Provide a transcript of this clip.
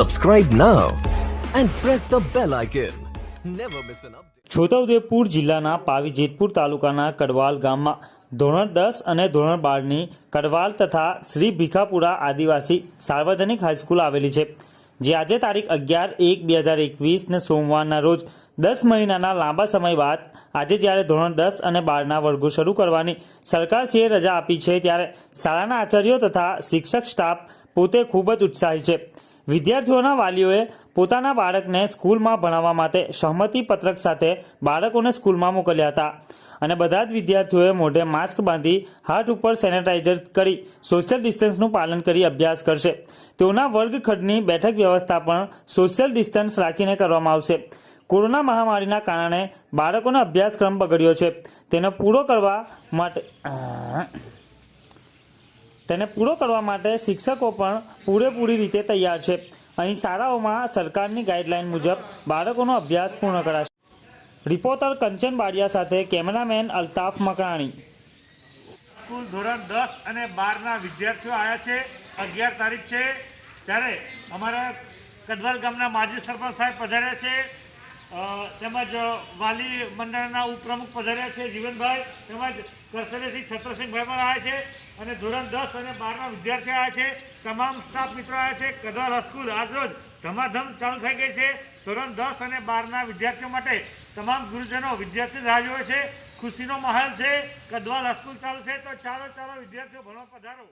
Subscribe now and press the bell icon. Never miss an update. Chhota Udepur જિલ્લાના પાવી જેતપુર તાલુકાના કડવાલ ગામમાં ધોરણ દસ અને ધોરણ બારની કડવાલ તથા શ્રી ભીખાપુરા આદિવાસી સાર્વજનિક હાઈસ્કૂલ આવેલી છે, જે આજે તારીખ અગિયાર એક બે હજાર એકવીસને સોમવારના રોજ દસ મહિનાના લાંબા સમય બાદ આજે જ્યારે ધોરણ દસ અને બારના વર્ગો શરૂ કરવાની સરકારશ્રીએ રજા આપી છે, ત્યારે શાળાના આચાર્યો તથા શિક્ષક સ્ટાફ પોતે ખૂબ જ ઉત્સાહી છે વિદ્યાર્થીઓના વાલીઓએ પોતાના બાળકને સ્કૂલમાં ભણાવવા માટે સહમતિ પત્રક સાથે બાળકોને સ્કૂલમાં મોકલ્યા હતા. અને બધા જ વિદ્યાર્થીઓએ મોઢે માસ્ક બાંધી હાથ ઉપર સેનેટાઈઝર કરી સોશિયલ ડિસ્ટન્સનું પાલન કરી અભ્યાસ કરશે. તેઓના વર્ગખંડની બેઠક વ્યવસ્થા પણ સોશિયલ ડિસ્ટન્સ રાખીને કરવામાં આવશે. કોરોના મહામારીના કારણે બાળકોનો અભ્યાસક્રમ બગડ્યો છે. તેને પૂરો કરવા માટે તેને પૂરો કરવા માટે શિક્ષકો પણ પૂરેપૂરી રીતે તૈયાર છે. અહીં શાળાઓમાં સરકારની ગાઈડલાઈન મુજબ બાળકોનો અભ્યાસ પૂર્ણ કરાશે. રિપોર્ટર કંચન બાડિયા સાથે કેમેરામેન અલ્તાફ મકરાણી સ્કૂલ ધોરણ દસ અને બારના વિદ્યાર્થીઓ આવ્યા છે. અગિયાર તારીખ છે. ત્યારે અમારા કદવાલ ગામના માજી સરપંચ સાહેબ પધાર્યા છે. તેમજ વાલી મંડળના ઉપપ્રમુખ પધાર્યા છે જીવનભાઈ, તેમજ કરસલેથી છત્રસિંહભાઈ પણ આવ્યા છે અને ધોરણ દસ અને બારના વિદ્યાર્થીઓ આવ્યા છે. તમામ સ્ટાફ મિત્રો આવ્યા છે. કદવાલ હાઈસ્કૂલ આજરોજ ધમાધમ ચાલુ થઈ ગઈ છે. ધોરણ દસ અને બારના વિદ્યાર્થીઓ માટે તમામ ગુરુજનો વિદ્યાર્થી રાહ જોવે છે. ખુશીનો માહોલ છે. કદવાલ હાઈસ્કૂલ ચાલુ છે. તો ચાલો ચાલો વિદ્યાર્થીઓ ભણવા પધારો.